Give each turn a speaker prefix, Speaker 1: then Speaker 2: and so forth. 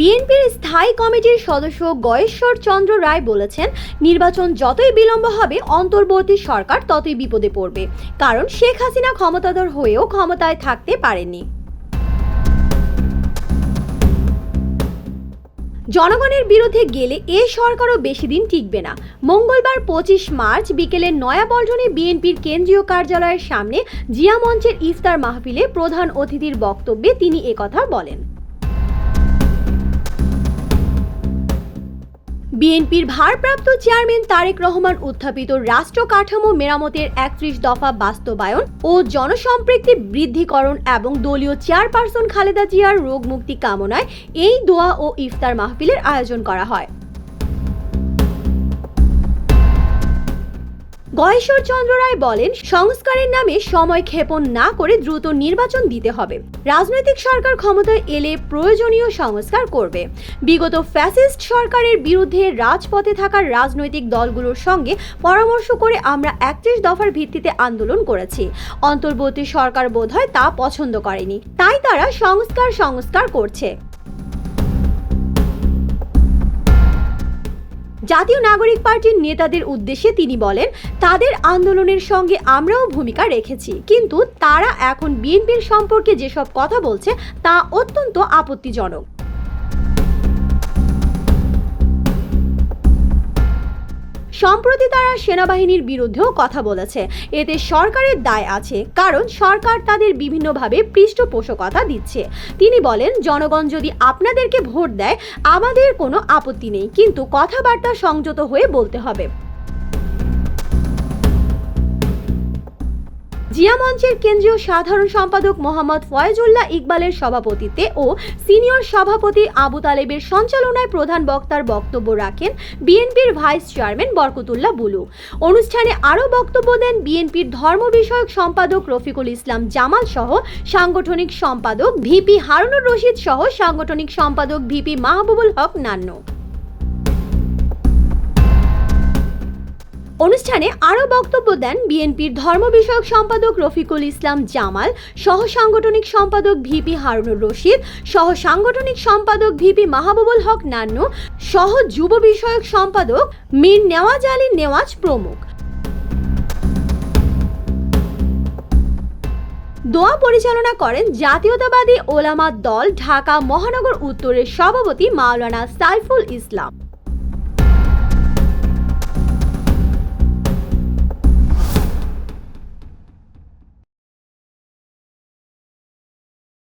Speaker 1: বিএনপির স্থায়ী কমিটির সদস্য গয়েশ্বর চন্দ্র রায় বলেছেন, নির্বাচন যতই বিলম্ব হবে, অন্তর্বর্তী সরকার ততই বিপদে পড়বে। কারণ শেখ হাসিনা ক্ষমতাধর হয়েও ক্ষমতায় থাকতে পারেনি জনগণের বিরুদ্ধে গেলে এ সরকারও বেশি দিন টিকবে না। মঙ্গলবার পঁচিশ মার্চ বিকেলে নয়াপল্টনে বিএনপির কেন্দ্রীয় কার্যালয়ের সামনে জিয়া মঞ্চের ইফতার মাহফিলে প্রধান অতিথির বক্তব্যে তিনি একথা বলেন। বিএনপির ভারপ্রাপ্ত চেয়ারম্যান তারেক রহমান উত্থাপিত রাষ্ট্র কাঠামো মেরামতের একত্রিশ দফা বাস্তবায়ন ও জনসম্পৃক্তি বৃদ্ধিকরণ এবং দলীয় চেয়ারপারসন খালেদা জিয়ার রোগ মুক্তি কামনায় এই দোয়া ও ইফতার মাহফিলের আয়োজন করা হয়। গয়েশ্বর চন্দ্র রায় বলেন, সংস্কারের নামে সময় ক্ষেপণ না করে দ্রুত নির্বাচন দিতে হবে। রাজনৈতিক সরকার ক্ষমতায় এলে প্রয়োজনীয় সংস্কার করবে। বিগত ফ্যাসিস্ট সরকারের বিরুদ্ধে রাজপথে থাকা রাজনৈতিক দলগুলোর সঙ্গে পরামর্শ করে আমরা একত্রিশ দফার ভিত্তিতে আন্দোলন করেছি। অন্তর্বর্তী সরকার বোধহয় তা পছন্দ করেনি। তাই তারা সংস্কার সংস্কার করছে। জাতীয় নাগরিক পার্টির নেতাদের উদ্দেশ্যে তিনি বলেন, তাদের আন্দোলনের সঙ্গে আমরাও ভূমিকা রেখেছি, কিন্তু তারা এখন বিএনপির সম্পর্কে যেসব কথা বলছে তা অত্যন্ত আপত্তিজনক। সম্প্রতি তারা সেনাবাহিনীর বিরুদ্ধেও কথা বলেছে। এতে সরকারের দায় আছে, কারণ সরকার তাদের বিভিন্নভাবে পৃষ্ঠপোষকতা দিচ্ছে। তিনি বলেন, জনগণ যদি আপনাদেরকে ভোট দেয়, আমাদের কোনো আপত্তি নেই, কিন্তু কথাবার্তা সংযত হয়ে বলতে হবে। জিয়া মঞ্চের কেন্দ্রীয় সাধারণ সম্পাদক মোহাম্মদ ফয়েজুল্লাহ ইকবালের সভাপতিত্বে ও সিনিয়র সভাপতি আবু তালেবের সঞ্চালনায় প্রধান বক্তার বক্তব্য রাখেন বিএনপির ভাইস চেয়ারম্যান বরকতুল্লাহ বুলু। অনুষ্ঠানে আরও বক্তব্য দেন বিএনপির ধর্ম বিষয়ক সম্পাদক রফিকুল ইসলাম জামাল সহ সাংগঠনিক সম্পাদক ভিপি হারুনুর রশিদ সহ সাংগঠনিক সম্পাদক ভিপি মাহবুবুল হক নান্ন। অনুষ্ঠানে আরও বক্তব্য দেন বিএনপির ধর্ম বিষয়ক সম্পাদক রফিকুল ইসলাম জামাল সহ সাংগঠনিক সম্পাদক ভিপি হারুনুর রশিদ সহ সাংগঠনিক সম্পাদক ভিপি মাহবুবুল হক নান্ন সহ যুব বিষয়ক সম্পাদক মীর নেওয়াজ আলী নেওয়াজ প্রমুখ। দোয়া পরিচালনা করেন জাতীয়তাবাদী ওলামা দল ঢাকা মহানগর উত্তরের সভাপতি মাওলানা সাইফুল ইসলাম।